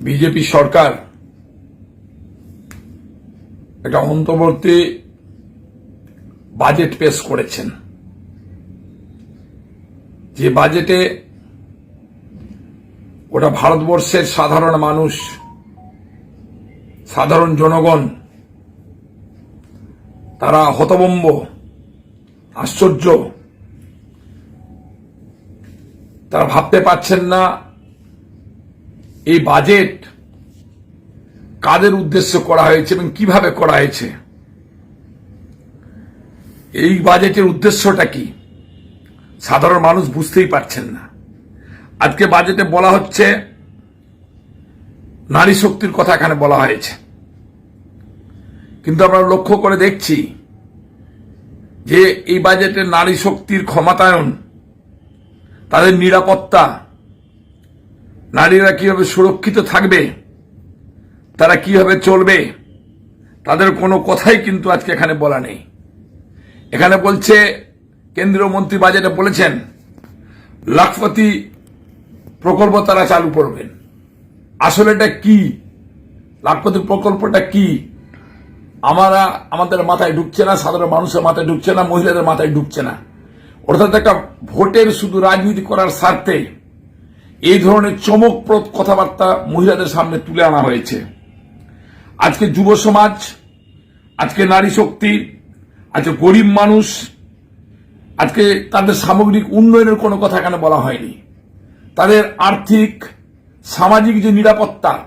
BJP সরকার একটা অন্তর্বর্তী budget পেশ করেছেন। যে বাজেটে ওটা ভারতবর্ষের সাধারণ মানুষ, সাধারণ জনগণ, তারা হতবম্ব আশ্চর্য, তারা ভাবতে পারছেন না এই বাজেট কাদের উদ্দেশ্যে করা হয়েছে এবং কীভাবে করা হয়েছে? এই বাজেটের উদ্দেশ্যটা কি? সাধারণ মানুষ বুঝতেই পারছেন না। আজকে বাজেটে বলা হচ্ছে, নারী শক্তির কথা এখানে বলা হয়েছে। কিন্তু আমরা লক্ষ্য করে দেখছি যে এই বাজেটে নারী শক্তির ক্ষমতায়ন, তাদের নিরাপত্তা নারীরা কীভাবে সুরক্ষিত থাকবে? তারা কীভাবে চলবে? তাদের কোনো কথাই কিন্তু আজকে এখানে বলা নেই। এখানে বলছে, কেন্দ্রীয় মন্ত্রী বাজেটে বলেছেন, লাখপতি প্রকল্প তারা চালু করবেন আসলে এটা কি? লাখপতি প্রকল্পটা কি? আমরা, আমাদের মাথায় ঢুকছে না, সাধারণ মানুষের মাথায় ঢুকছে না, মহিলাদের মাথায় ঢুকছে না। অর্থাৎ একটা ভোটের শুধু রাজনীতি করার স্বার্থে এই ধরনের চমকপ্রদ কথাবার্তা মহিলাদের সামনে তুলে আনা হয়েছে। আজকে যুব সমাজ, আজকে নারী শক্তি, আজকে গরিব মানুষ, আজকে তাদের সামগ্রিক উন্নয়নের কোনো কথা এখানে বলা হয়নি। তাদের আর্থিক, সামাজিক যে নিরাপত্তা,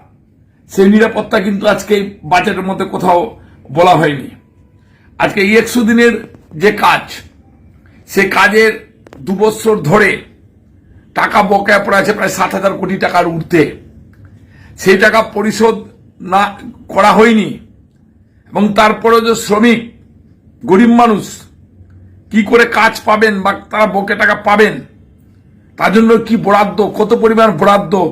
সেই নিরাপত্তা কিন্তু আজকে বাজেটের মধ্যে কোথাও বলা হয়নি। আজকে একশো দিনের যে কাজ, সে কাজের দু বছর ধরে টাকা বকেয়া পড়ে আছে প্রায় ষাট হাজার কোটি টাকার ঊর্ধ্বে। সেই টাকা পরিশোধ না করা হয়নি। এবং তারপরে যে শ্রমিক, গরিব মানুষ কি করে কাজ পাবেন বা তারা বকে টাকা পাবেন, তার জন্য কি বরাদ্দ, কত পরিমাণ বরাদ্দ,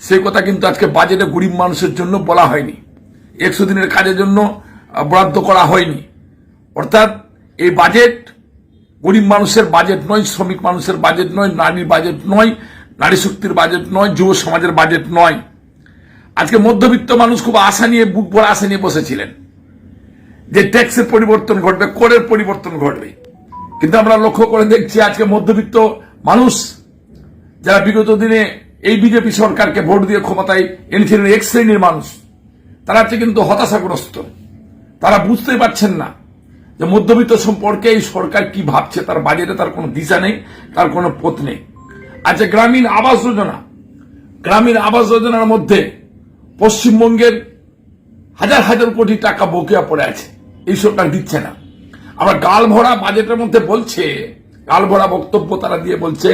সেই কথা কিন্তু আজকে বাজেটে গরিব মানুষের জন্য বলা হয়নি। একশো দিনের কাজের জন্য বরাদ্দ করা হয়নি। অর্থাৎ এই বাজেট গরিব মানুষের বাজেট নয়, শ্রমিক মানুষের বাজেট নয় নারীর বাজেট নয়, নারী শক্তির বাজেট নয়, যুব সমাজের বাজেট নয়। আজকে মধ্যবিত্ত মানুষ খুব আশা নিয়ে, বুক ভরা আশা নিয়ে বসেছিলেন যে ট্যাক্সের পরিবর্তন ঘটবে, করের পরিবর্তন ঘটবে। কিন্তু আমরা লক্ষ্য করে দেখছি আজকে মধ্যবিত্ত মানুষ যারা বিগত দিনে এই বিজেপি সরকারকে ভোট দিয়ে ক্ষমতায় এনেছিলেন এক শ্রেণির মানুষ, তারা হচ্ছে কিন্তু হতাশাগ্রস্ত। তারা বুঝতেই পারছেন না যে মধ্যবিত্ত সম্পর্কে এই সরকার কি ভাবছে, তার বাজেটে তার কোনো দিশা নেই, তার কোনো পথ নেই। আচ্ছা গ্রামীণ আবাস যোজনা। গ্রামীণ আবাস যোজনার মধ্যে পশ্চিমবঙ্গের হাজার হাজার কোটি টাকা বকেয়া পড়ে আছে। এই সরকার দিচ্ছে না। আবার গাল ভরা বাজেটের মধ্যে বলছে গাল ভরা বক্তব্য তারা দিয়ে বলছে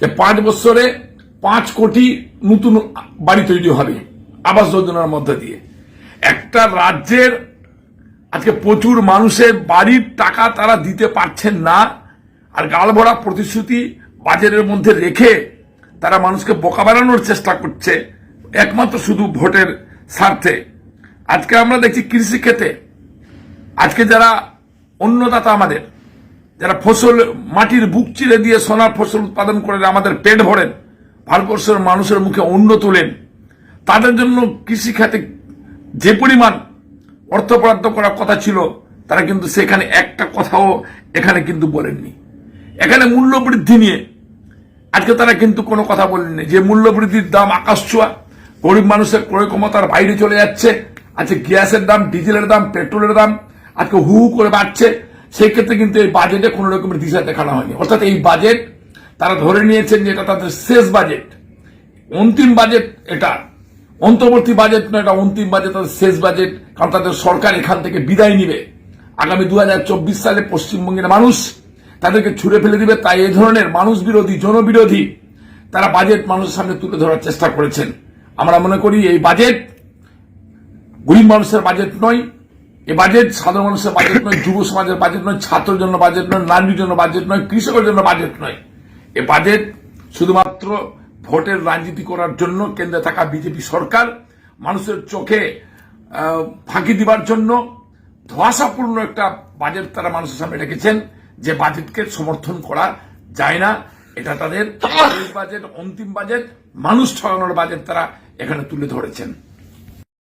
যে পাঁচ বছরে পাঁচ কোটি নতুন বাড়ি তৈরি হবে আবাস যোজনার মধ্যে দিয়ে। একটা রাজ্যের আজকে প্রচুর মানুষের বাড়ির টাকা তারা দিতে পারছেন না, আর গাল ভরা প্রতিশ্রুতি বাজারের মধ্যে রেখে তারা মানুষকে বোকা বানানোর চেষ্টা করছে, একমাত্র শুধু ভোটের স্বার্থে। আজকে আমরা দেখছি কৃষি ক্ষেত্রে আজকে যারা অন্নদাতা আমাদের, যারা ফসল মাটির বুক চিরে দিয়ে সোনার ফসল উৎপাদন করে আমাদের পেট ভরেন, ভারতবর্ষের মানুষের মুখে অন্ন তোলেন, তাদের জন্য কৃষি খাতে যে পরিমাণ অর্থ বরাদ্দ করার কথা ছিল, তারা কিন্তু সেখানে একটা কথাও এখানে কিন্তু বলেননি। এখানে মূল্য বৃদ্ধি নিয়ে আজকে তারা কিন্তু কোনো কথা বলেননি। যে মূল্য বৃদ্ধির দাম আকাশ ছোঁয়া, গরিব মানুষের ক্রয় ক্ষমতার বাইরে চলে যাচ্ছে, আজকে গ্যাসের দাম, ডিজেলের দাম, পেট্রোলের দাম আজকে হু হু করে বাড়ছে, সেই ক্ষেত্রে কিন্তু এই বাজেটে কোনো রকমের দিশা দেখানো হয়নি। অর্থাৎ এই বাজেট তারা ধরে নিয়েছেন যে এটা তাদের শেষ বাজেট। অন্তিম বাজেট এটা। অন্তর্বর্তী বাজেট না এটা অন্তিম বাজেট, তাদের শেষ বাজেট, কারণ তাদের সরকার এখান থেকে বিদায় নিবে। আগামী দু হাজার চব্বিশ সালে পশ্চিমবঙ্গের মানুষ তাদেরকে ছুড়ে ফেলে দিবে, তাই এই ধরনের মানুষ বিরোধী, জনবিরোধী তারা বাজেট মানুষের সামনে তুলে ধরার চেষ্টা করেছেন। আমরা মনে করি এই বাজেট গরিব মানুষের বাজেট নয়, এ বাজেট সাধারণ মানুষের বাজেট নয়, যুব সমাজের বাজেট নয় ছাত্রের জন্য বাজেট নয় নারীর জন্য বাজেট নয়, কৃষকের জন্য বাজেট নয়। এ বাজেট শুধুমাত্র ভোটের রাজনীতি করার জন্য কেন্দ্রে থাকা বিজেপি সরকার মানুষের চোখে ফাঁকি দিবার জন্য ধোয়াশাপূর্ণ একটা বাজেট তারা মানুষের সামনে রেখেছেন যে বাজেটকে সমর্থন করা যায় না। এটা তাদের বাজেট অন্তিম বাজেট মানুষ ঠকানোর বাজেট তারা এখানে তুলে ধরেছেন।